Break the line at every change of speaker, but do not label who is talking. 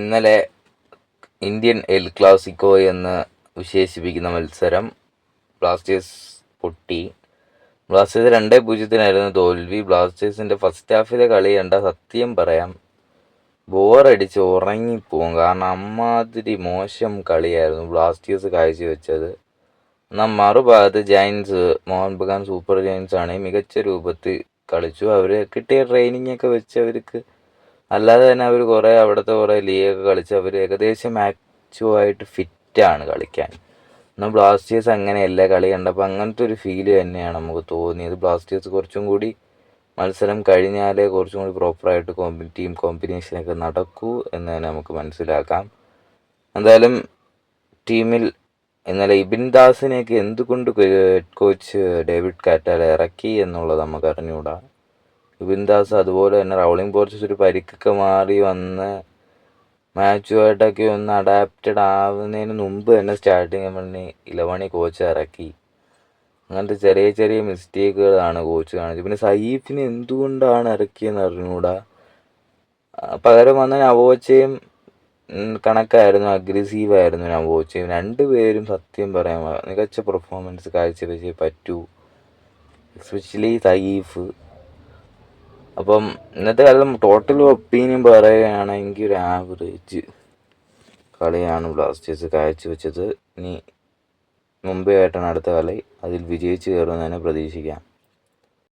ഇന്നലെ Indian El Clasico എന്ന് വിശേഷിപ്പിക്കുന്ന മത്സരം ബ്ലാസ്റ്റേഴ്സ് പൊട്ടി. ബ്ലാസ്റ്റേഴ്സ് രണ്ടേ പൂജ്യത്തിനായിരുന്നു തോൽവി. ബ്ലാസ്റ്റേഴ്സിന്റെ ഫസ്റ്റ് ഹാഫിലെ കളി കണ്ട സത്യം പറയാം ബോറടിച്ച് ഉറങ്ങിപ്പോവും. കാരണം അമ്മാതിരി മോശം കളിയായിരുന്നു ബ്ലാസ്റ്റേഴ്സ് കാഴ്ചവെച്ചത്. എന്നാൽ മറുഭാഗത്ത് giants Mohun Bagan super giants ആണ് മികച്ച രൂപത്തിൽ കളിച്ചു. അവർ കിട്ടിയ ട്രെയിനിങ് ഒക്കെ വെച്ച് അവർക്ക് അല്ലാതെ തന്നെ അവർ കുറേ അവിടുത്തെ കുറേ ലീഗൊക്കെ കളിച്ച് അവർ ഏകദേശം മാക്സിമായിട്ട് ഫിറ്റ് ആണ് കളിക്കാൻ. എന്നാൽ ബ്ലാസ്റ്റേഴ്സ് അങ്ങനെയല്ല കളി കണ്ടപ്പോൾ അങ്ങനത്തെ ഒരു ഫീൽ തന്നെയാണ് നമുക്ക് തോന്നിയത്. ബ്ലാസ്റ്റേഴ്സ് കുറച്ചും കൂടി മത്സരം കഴിഞ്ഞാലേ കുറച്ചും കൂടി പ്രോപ്പറായിട്ട് കോമ്പി ടീം കോമ്പിനേഷനൊക്കെ നടക്കൂ എന്ന് തന്നെ നമുക്ക് മനസ്സിലാക്കാം. എന്തായാലും ടീമിൽ ഇന്നലെ ഇബിൻ ദാസിനെയൊക്കെ എന്തുകൊണ്ട് കോച്ച് ഡേവിഡ് കാറ്റാലെ ഇറക്കി എന്നുള്ളത് നമുക്ക് അറിഞ്ഞുകൂടാ വിപിൻ ദാസ് അതുപോലെ തന്നെ റൗളിംഗ് പോർച്ചസ് ഒരു പരിക്കൊക്കെ മാറി വന്ന് മാച്ചുമായിട്ടൊക്കെ ഒന്ന് അഡാപ്റ്റഡ് ആവുന്നതിന് മുമ്പ് തന്നെ സ്റ്റാർട്ടിങ് നമ്മളിന് ഇലവണി കോച്ച് ഇറക്കി. അങ്ങനത്തെ ചെറിയ ചെറിയ മിസ്റ്റേക്കുകളാണ് കോച്ച് കാണിച്ചത്. പിന്നെ സയ്യിഫിനെ എന്തുകൊണ്ടാണ് ഇറക്കിയെന്ന് അറിഞ്ഞുകൂടാ പകരം വന്ന നവോച്ചയും കണക്കായിരുന്നു അഗ്രസീവായിരുന്നു നവോച്ചയും. രണ്ടുപേരും സത്യം പറയാൻ മികച്ച പെർഫോമൻസ് കാഴ്ചവെച്ചേ പറ്റൂ. എസ്പെഷ്യലി സയ്യിഫ്. അപ്പം ഇന്നത്തെ കാലം ടോട്ടൽ ഒപ്പീനിയൻ പറയുകയാണെങ്കിൽ ഒരു ആവറേജ് കളിയാണ് ബ്ലാസ്റ്റേഴ്സ് കാഴ്ചവെച്ചത്. ഇനി മുംബൈ ആയിട്ടാണ് അടുത്ത കളി. അതിൽ വിജയിച്ച് കയറുമെന്ന് തന്നെ പ്രതീക്ഷിക്കാം.